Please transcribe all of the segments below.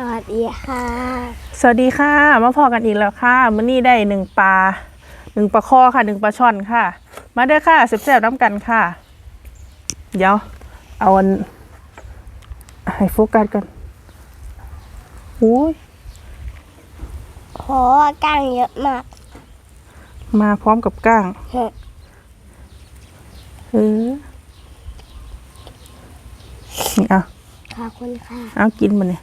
สวัสดีค่ะ สวัสดีค่ะ มาพอกันอีกแล้วค่ะมื้อนี้ได้หนึ่งปลาหนึ่งปลาคอค่ะหนึ่งปลาช่อนค่ะ มาเด้อค่ะแซ่บๆน้ำกันค่ะ เดี๋ยว เอาอันให้โฟกัสกันอุ้ยโหก้างเยอะมาก มาพร้อมกับก้างเฮ้ยเออนี่เอาขอบคุณค่ะ เอากินมันเนี่ย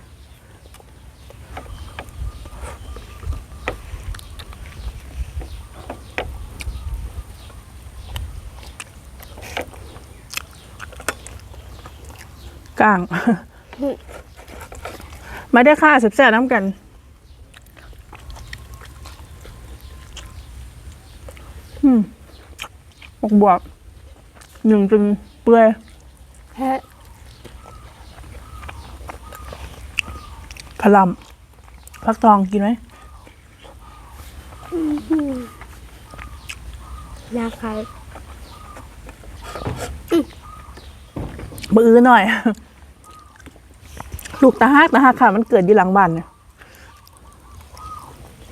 ก้าง มาได้อค่ะแซ่บๆน้ำกัน อืมบวกบวกหนึ่งจนเปื่อยเฮ้ยกะหล่ำพักทองกินไหมนะคะบื้อหน่อย ลูกตาฮักตาฮักค่ะ มันเกิดอยู่หลังบ้านเนี่ย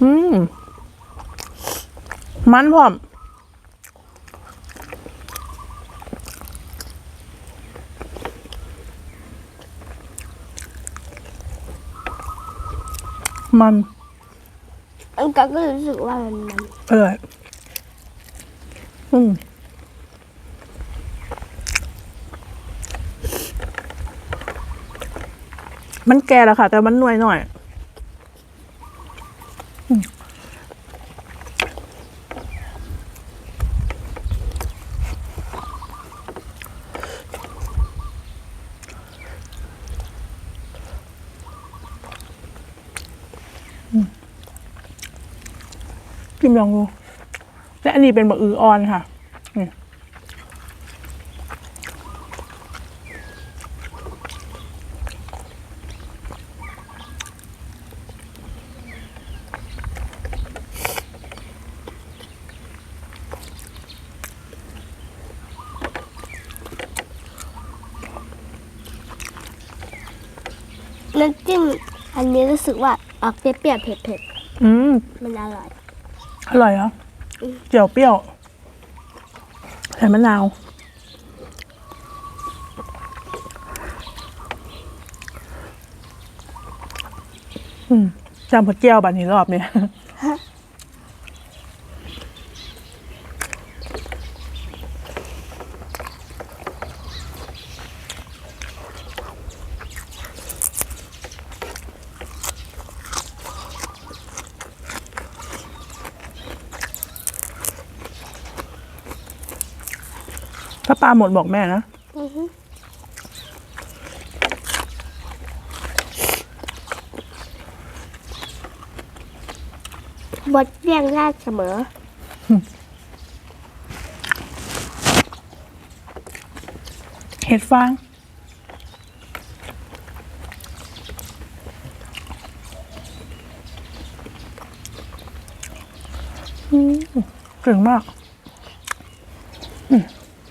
อืมมันพร้อมมันอันก็รู้สึกว่ามันมันอร่อยอืม มันแก่แล้วค่ะ แต่มันหน่วยหน่อยอืมอืมกินลองดู และอันนี้เป็นบะอือออนค่ะนี่ น้ำจิ้มอันนี้รู้สึกว่าออกเปรี้ยวๆเผ็ดอืม ๆมันอร่อย อร่อยเหรอเจียวเปรี้ยวใส่มะนาว อืมจำผัดเจียวบันนี้รอบเนี่ยาปลาหมดบอกแม่นะอือฮึบดเลี่ยงได้เสมอ เห็ดฟางอืมเก่งมากอืม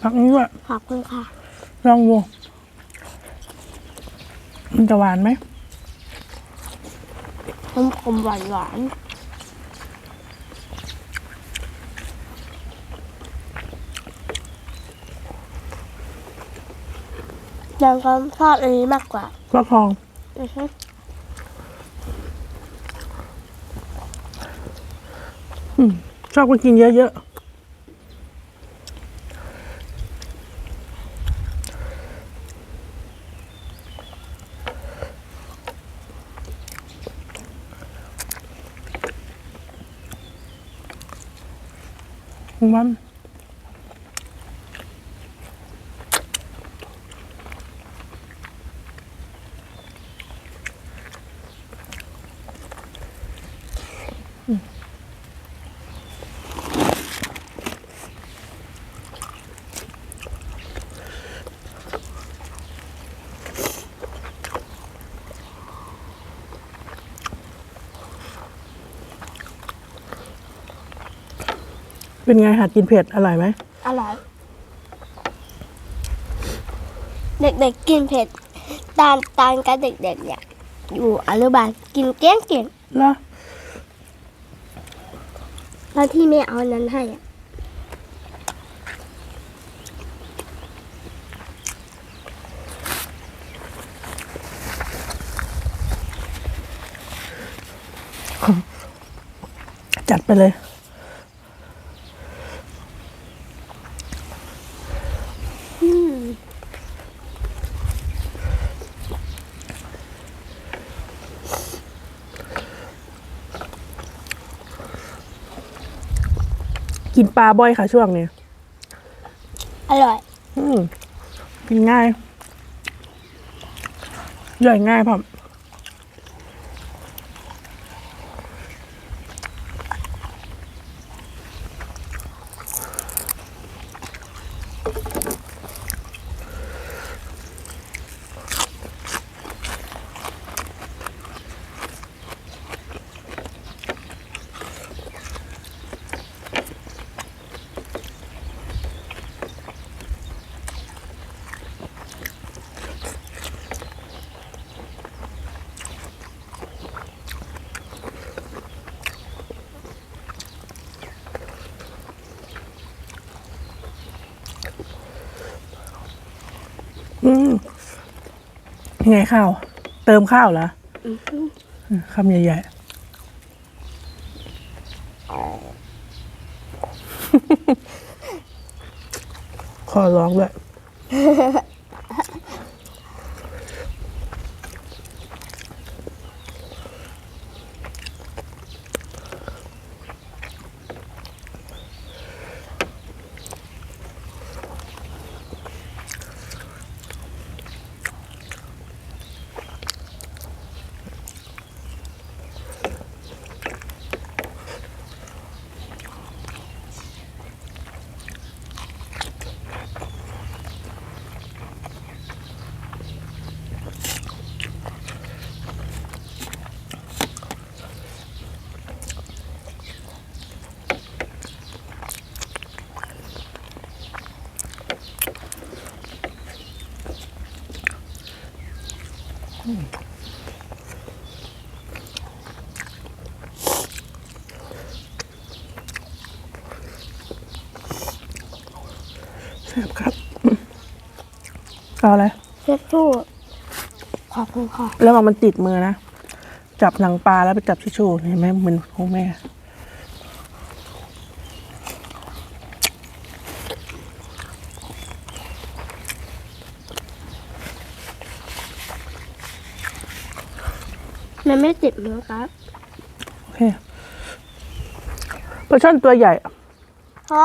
ผักนี้ด้วยขอบคุณค่ะ ลองดูมันจะหวานไหมขมขมหวานหวานยังก็ชอบอันนี้มากกว่าฟักทองอือฮึชอบก็กินเยอะๆ มัน เป็นไงหัดกินเผ็ดอร่อยไหมอร่อย เด็กๆกินเผ็ดตาลตาลกับเด็กๆเนี่ยอยู่อนุบาลกินเก่งเก่งเหรอๆแล้วที่แม่เอาอันนั้นให้อะจัดไปเลย กินปลาบ่อยค่ะช่วงนี้อร่อย อืมกินง่ายย่อยง่ายพ่อม อืม ยังไงข้าว เติมข้าวเหรอคำใหญ่ๆ ขอร้องด้วย แซ่บครับเอาอะไรเช็ดชู่ขอบคุณค่ะ แล้วมันติดมือนะ จับหนังปลาแล้วไปจับทิชชู่เห็นไหมเหมือนของแม่ มันไม่ติดมือครับโอเคปลาช่อนตัวใหญ่พอ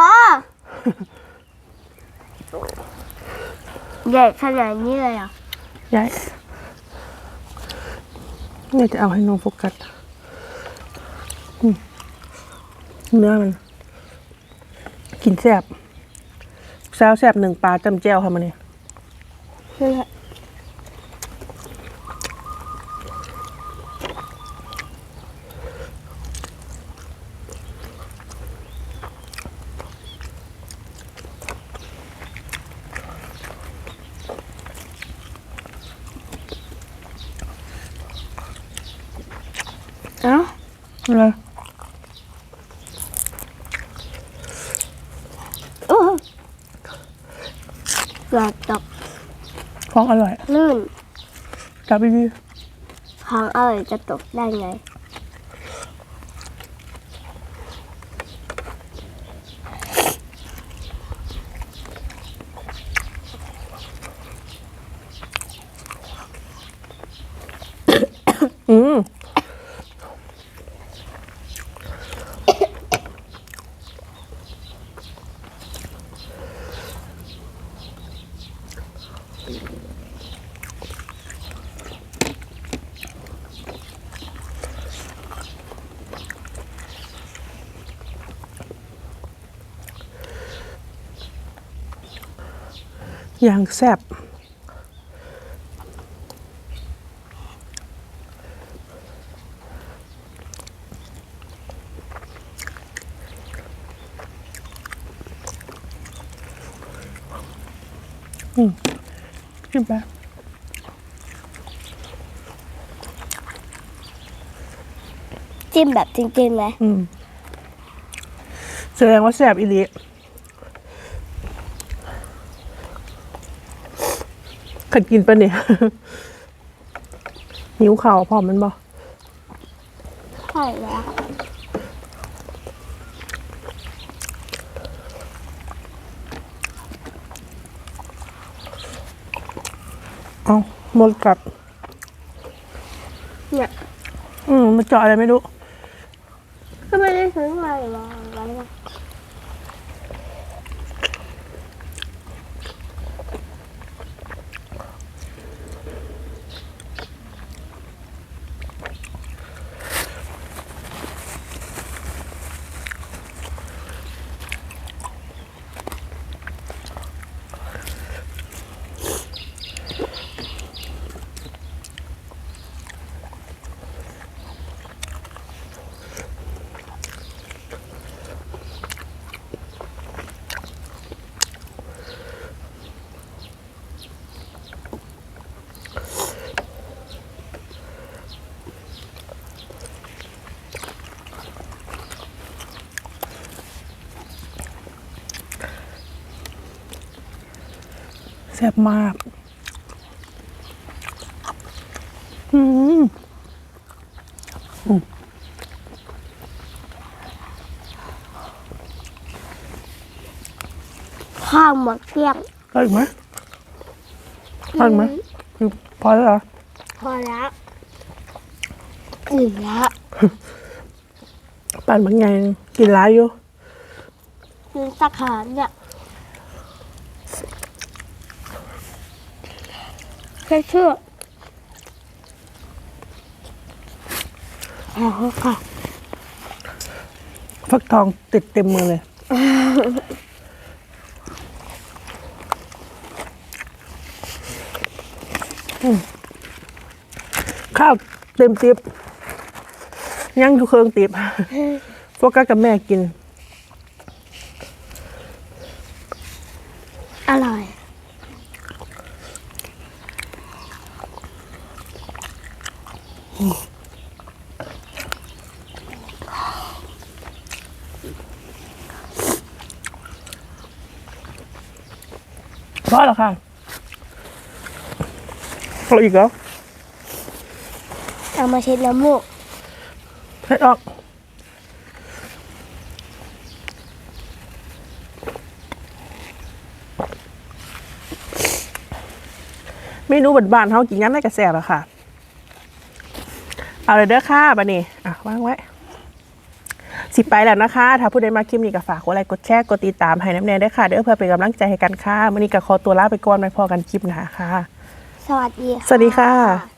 ใหญ่ขนาดนี้เลยเหรอะใหญ่เนี่ยจะเอาให้น้องโฟกัสอืมเนื้อมัน กินแซ่บแซวแซ่บหนึ่งปลาจำแจ้วค่ะมันนี่นั่นแหละ เอ้า อะไรโอ้เกือบตกของอร่อยลื่นจับดีของอร่อยจะตกได้ไงอื อย่างแซ่บอืมขึ้นไปจิ้มแบบจริงๆเลยอืมแสดงว่าแสบอีหลี ขัดกินปะเนี่ยหิวเข่าวพร้อมมันบ่ใช่แล้วเอาหมดกัดเนี่ยอืมมันเจาะอะไรไม่รู้ ก็ไม่ได้ซื้อมาหรอกไว้นะ แซ่บมากอืมข้าวหมดเกลี้ยงเอาอีกไหมเอาอีกไหมพอแล้วเหรอพอแล้วอิ่มแล้วปั่นบางไงกินร้ายอยู่กินสักขานเนี่ย แค่เชื่อเอาค่ะฟักทองติดเต็มมือเลยอืมข้าวเต็มติบยังอยู่เครื่องติบพวกกัสกับแม่กิน พอแล้วค่ะเอาอีกแล้วเอามาเช็ดน้ำมูกให้ออกเมนูบ้านๆเขากินงั้นได้กระแสแล้วค่ะ เอาเลยเด้อค่ะบันนี้อะวางไว้ สิไปแล้วนะคะ ถ้าผู้ใดมาคลิปนี้ก็ฝากกดไลค์กดแชร์กดติดตามให้น้ำแน่ด้วยค่ะ เด้อเพื่อเป็นกำลังใจให้กันค่ะวันนี้ก็ขอตัวลาไปก่อนไปพอกันคลิปหน้าค่ะ สวัสดีค่ะ สวัสดีค่ะ